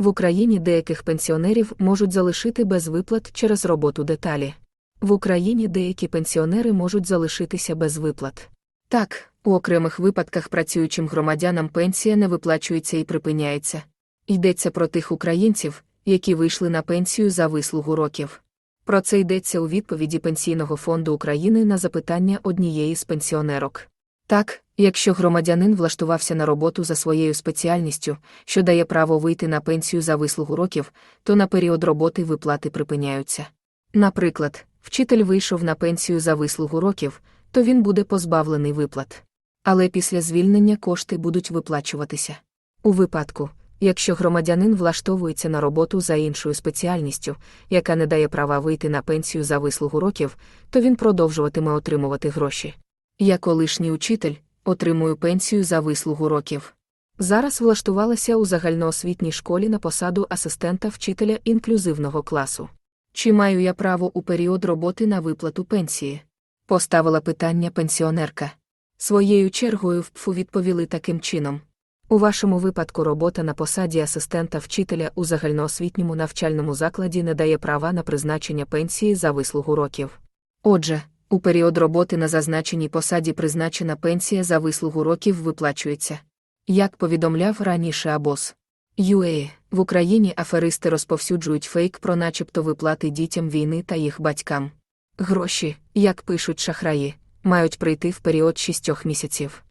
В Україні деяких пенсіонерів можуть залишити без виплат через роботу деталі. В Україні деякі пенсіонери можуть залишитися без виплат. Так, у окремих випадках працюючим громадянам пенсія не виплачується і припиняється. Йдеться про тих українців, які вийшли на пенсію за вислугу років. Про це йдеться у відповіді Пенсійного фонду України на запитання однієї з пенсіонерок. Так, якщо громадянин влаштувався на роботу за своєю спеціальністю, що дає право вийти на пенсію за вислугу років, то на період роботи виплати припиняються. Наприклад, вчитель вийшов на пенсію за вислугу років, то він буде позбавлений виплат. Але після звільнення кошти будуть виплачуватися. У випадку, якщо громадянин влаштовується на роботу за іншою спеціальністю, яка не дає права вийти на пенсію за вислугу років, то він продовжуватиме отримувати гроші. Я колишній учитель, отримую пенсію за вислугу років. Зараз влаштувалася у загальноосвітній школі на посаду асистента вчителя інклюзивного класу. Чи маю я право у період роботи на виплату пенсії? Поставила питання пенсіонерка. Своєю чергою в ПФУ відповіли таким чином. У вашому випадку робота на посаді асистента вчителя у загальноосвітньому навчальному закладі не дає права на призначення пенсії за вислугу років. Отже, у період роботи на зазначеній посаді призначена пенсія за вислугу років виплачується. Як повідомляв раніше Абос. UA, в Україні аферисти розповсюджують фейк про начебто виплати дітям війни та їх батькам. Гроші, як пишуть шахраї, мають прийти в період шістьох місяців.